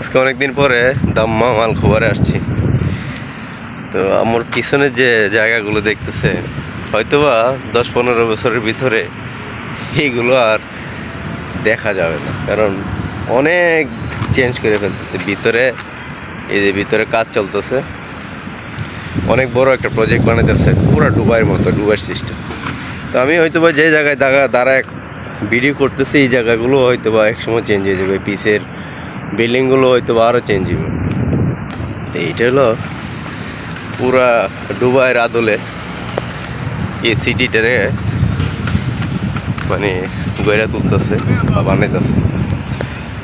আজকে অনেকদিন পরে দাম্মা মাল খবরে আসছি। তো আমার পিছনের যে জায়গাগুলো দেখতেছে, হয়তোবা দশ পনেরো বছরের ভিতরে এইগুলো আর দেখা যাবে না। কারণ অনেক চেঞ্জ করে ফেলতেছে। ভিতরে, এই যে ভিতরে কাজ চলতেছে। অনেক বড় একটা প্রজেক্ট বানাইতেছে। পুরো ডুবাইয়ের মতো, ডুবাইয়ের সিস্টেম তো আমি হয়তো বা যে জায়গায় দাঁড়া দাঁড়া ভিডিও করতেছি, এই জায়গাগুলো হয়তো বা একসময় চেঞ্জ হয়ে যাবে, পিসের বিল্ডিংগুলো হয়তো বা আরও চেঞ্জ হবে তো এইটা হলো পুরা ডুবাইয়ের আদলে এই সিটিটারে মানে গয়রা তুলতেছে বা বানাইতেছে।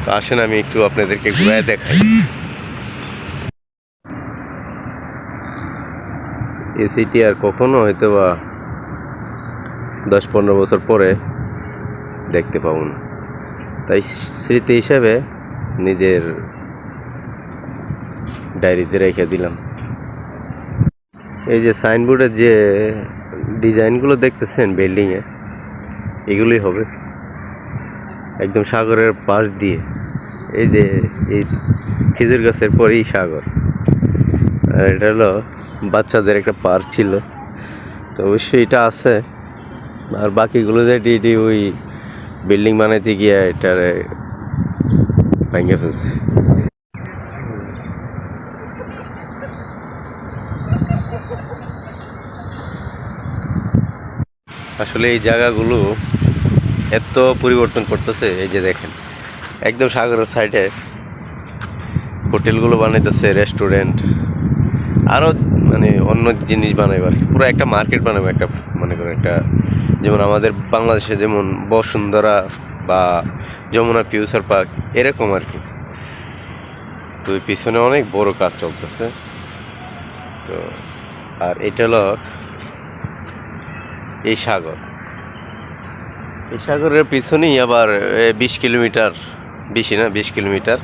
তো আসেন আমি একটু আপনাদেরকে ঘুরায় দেখাই। এই সিটি আর কখনো হয়তো বা দশ পনেরো বছর পরে দেখতে পাবো না। তাই স্মৃতি হিসাবে নিজের ডায়েরিতে রেখে দিলাম। এই যে সাইনবোর্ডের যে ডিজাইনগুলো দেখতেছেন বিল্ডিংয়ে, এগুলোই হবে। একদম সাগরের পাশ দিয়ে। এই যে এই খেজুর গাছের পরেই সাগর। আর এটা হলো বাচ্চাদের একটা পার্ক ছিল। তো অবশ্যই এটা আছে। আর বাকিগুলো যে ডিডি ওই বিল্ডিং বানাইতে গিয়ে এটারে ভেঙে ফেলছে। আসলে এই জায়গাগুলো এত পরিবর্তন করতেছে, এই যে দেখেন, একদম সাগরের সাইডে হোটেলগুলো বানাইতেছে রেস্টুরেন্ট আরও অন্য জিনিস বানাইব আর কি। পুরো একটা মার্কেট বানাবো একটা, মনে করেন একটা, যেমন আমাদের বাংলাদেশে যেমন বসুন্ধরা বা যমুনা ফিউচার পার্ক, এরকম আর কি। তো পিছনে অনেক বড় কাজ চলতেছে। তো, আর এটা হলো এই সাগর। এই সাগরের পিছনেই আবার বিশ কিলোমিটার, বেশি না, বিশ কিলোমিটার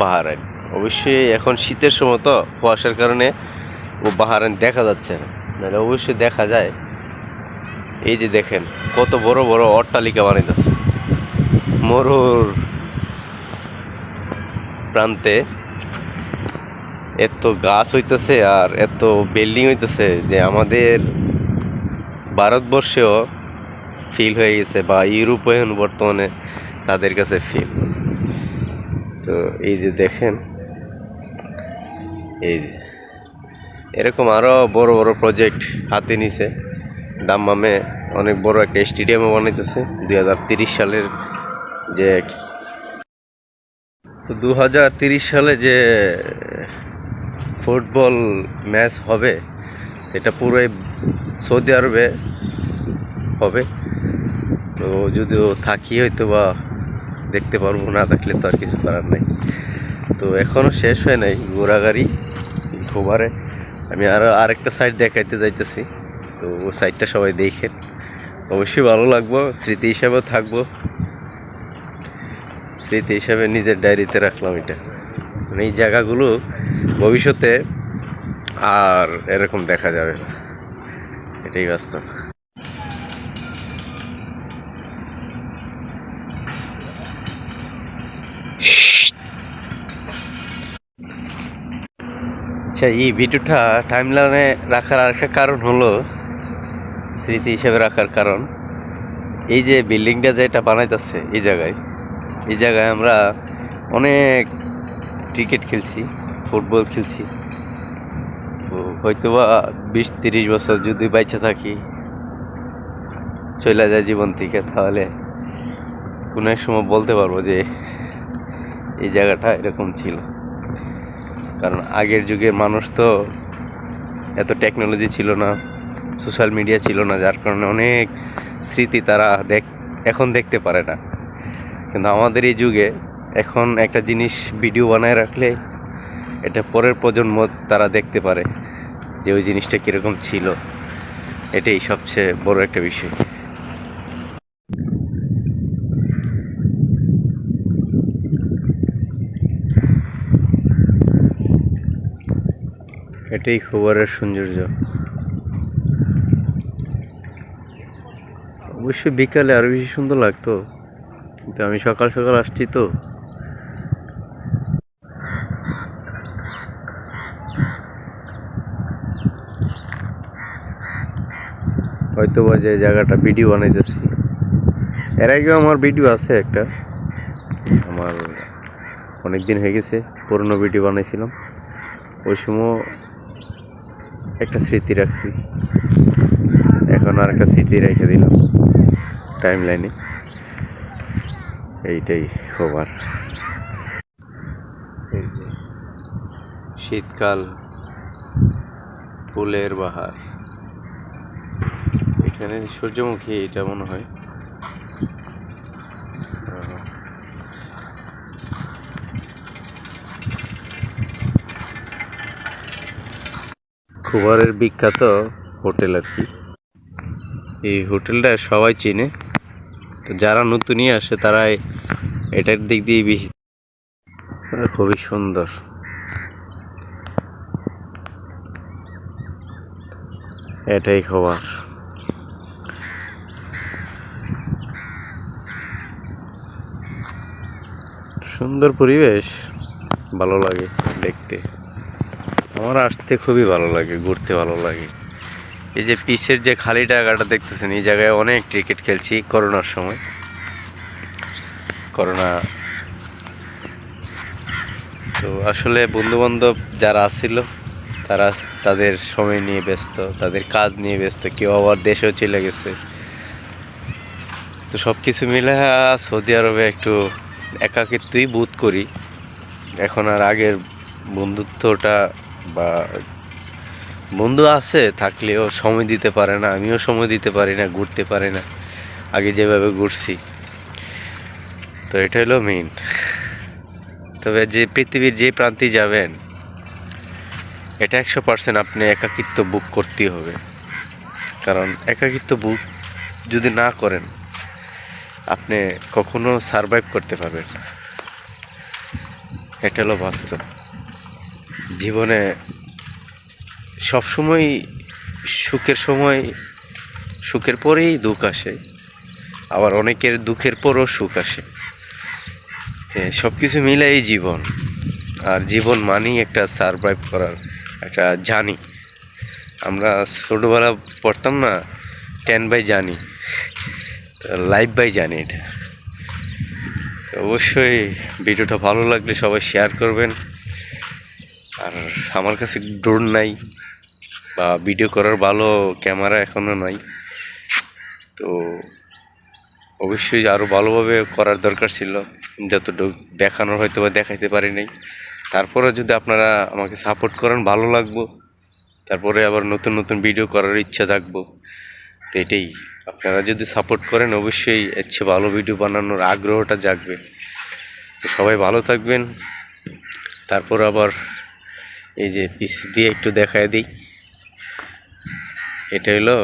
বাহারাইন অবশ্যই এখন শীতের সময় তো, কুয়াশার কারণে ও বাহারাইন দেখা যাচ্ছে নাহলে অবশ্যই দেখা যায়। এই যে দেখেন, কত বড় বড় অট্টালিকা বানাইতেছে। মরুর প্রান্তে এত গাছ হইতেছে আর এত বিল্ডিং হইতেছে যে আমাদের ভারতবর্ষেও ফিল হয়ে গেছে বা ইউরোপিয়ান বর্তমানে তাদের কাছে ফিল। তো এই যে দেখেন, এই যে এরকম আরও বড় বড় প্রজেক্ট হাতে নিছে। দাম্মামে অনেক বড় একটা স্টেডিয়ামও বানাইতেছে, দুই হাজার তিরিশ সালের যে তো দু হাজার তিরিশ সালে যে ফুটবল ম্যাচ হবে, এটা পুরোই সৌদি আরবে হবে। তো যদিও থাকি হয়তো বা দেখতে পারব না, থাকলে তো আর কিছু করার নাই। তো এখনও শেষ হয় নাই ঘোরাগাড়ি খোবারে আমি আরও আরেকটা সাইড দেখাইতে যাইতেছি। তো ও সাইডটা সবাই দেখেন। অবশ্যই ভালো লাগবো, স্মৃতি হিসাবেও থাকব। স্মৃতি হিসাবে নিজের ডায়েরিতে রাখলাম এটা। মানে এই জায়গাগুলো ভবিষ্যতে আর এরকম দেখা যাবে এটাই বাস্তব। আচ্ছা এই ভিডিওটা টাইমলাইনে রাখার আরেকটা কারণ হলো স্মৃতি হিসেবে রাখার কারণ। এই যে বিল্ডিংটা যেটা বানাইতেছে এই জায়গায় এই জায়গায় আমরা অনেক ক্রিকেট খেলছি ফুটবল খেলছি। তো হয়তো বা বিশ তিরিশ বছর যদি বাইচে থাকি, চলে যায় জীবন থেকে, তাহলে কোনো এক সময় বলতে পারব যে এই জায়গাটা এরকম ছিল। কারণ আগের যুগের মানুষ তো এত টেকনোলজি ছিল না সোশ্যাল মিডিয়া ছিল না, যার কারণে অনেক স্মৃতি তারা দেখ, এখন দেখতে পারে না। কিন্তু আমাদের এই যুগে এখন একটা জিনিস ভিডিও বানায় রাখলে এটা পরের প্রজন্ম তারা দেখতে পারে যে ওই জিনিসটা কীরকম ছিল। এটাই সবচেয়ে বড় একটা বিষয়। এটাই খবরের সৌন্দর্য। অবশ্যই বিকালে আরও বেশি সুন্দর লাগতো। কিন্তু আমি সকাল সকাল আসছি তো। হয়তো বা যে জায়গাটা ভিডিও বানাইতেছি। এর আগেও আমার ভিডিও আছে একটা। আমার অনেক দিন হয়ে গেছে, পুরনো ভিডিও বানাইছিলাম। ওই সময় একটা স্মৃতি রাখছি। এখন আর একটা স্মৃতি রেখে দিলাম টাইম লাইনে এইটাই খবর শীতকাল, ফুলের বাহার। এখানে সূর্যমুখী, এটা মনে হয়। খুবারের বিখ্যাত হোটেল আর কি। এই হোটেলটা সবাই চেনে। তো যারা নতুনই আসে, তারা এটার দিক দিয়ে বেশি খুবই সুন্দর। এটাই খবর। সুন্দর পরিবেশ, ভালো লাগে দেখতে। আমার আসতে খুবই ভালো লাগে, ঘুরতে ভালো লাগে। এই যে পিসের যে খালি জায়গাটা দেখতেছেন, এই জায়গায় অনেক ক্রিকেট খেলছি করোনার সময়। করোনা। তো আসলে বন্ধু বান্ধব যারা আসছিল তারা তাদের সময় নিয়ে ব্যস্ত, তাদের কাজ নিয়ে ব্যস্ত, কেউ আবার দেশেও চলে গেছে। তো সব কিছু মিলে সৌদি আরবে একটু একাকিত্বই বোধ করি। এখন আর আগের বন্ধুত্বটা বা বন্ধু আছে, থাকলেও সময় দিতে পারে না, আমিও সময় দিতে পারি না, ঘুরতে পারি না, আগে যেভাবে ঘুরছি। তো এটা হলো মেন তবে যে পৃথিবীর যে প্রান্তে যাবেন, এটা একশো পার্সেন্ট আপনি একাকিত্ব বুক করতেই হবে। কারণ একাকিত্ব বুক যদি না করেন, আপনি কখনো সারভাইভ করতে পারবেন এটা হলো বাস্তব। জীবনে সবসময় সুখের সময় সুখের পরেই দুঃখ আসে, আবার অনেকের দুঃখের পরও সুখ আসে। সব কিছু মিলাই জীবন, আর জীবন মানেই একটা সারভাইভ করার একটা জানি আমরা ছোটোবেলা পড়তাম না টেন বাই জানি লাইভ বাই জানি এটা। অবশ্যই ভিডিওটা ভালো লাগলে সবাই শেয়ার করবেন। আর আমার কাছে ড্রোন নাই বা ভিডিও করার ভালো ক্যামেরা এখনও নাই। তো অবশ্যই আরও ভালোভাবে করার দরকার ছিল। যতটুকু দেখানোর হয়তো বা দেখাইতে পারি নাই। তারপরে যদি আপনারা আমাকে সাপোর্ট করেন, ভালো লাগবো। তারপরে আবার নতুন নতুন ভিডিও করার ইচ্ছা থাকব তো এটাই। আপনারা যদি সাপোর্ট করেন, অবশ্যই চেয়ে ভালো ভিডিও বানানোর আগ্রহটা জাগবে। তো সবাই ভালো থাকবেন। তারপর আবার এই যে পিসি দিয়ে একটু দেখায় দিই। এটা হলো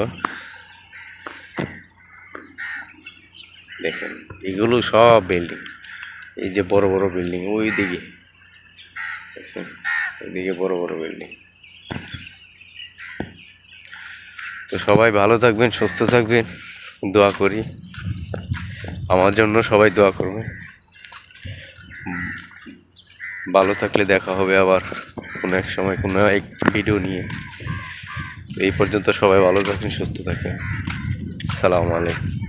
দেখেন, এগুলো সব বিল্ডিং। এই যে বড় বড় বিল্ডিং ওই দিকে ওইদিকে বড় বড় বিল্ডিং। তো সবাই ভালো থাকবেন, সুস্থ থাকবেন। দোয়া করি। আমার জন্য সবাই দোয়া করবে ভালো থাকলে দেখা হবে আবার কোনো এক সময়, কোনো এক ভিডিও নিয়ে। এই পর্যন্ত সবাই ভালো থাকেন, সুস্থ থাকেন। সালাম আলাইকুম।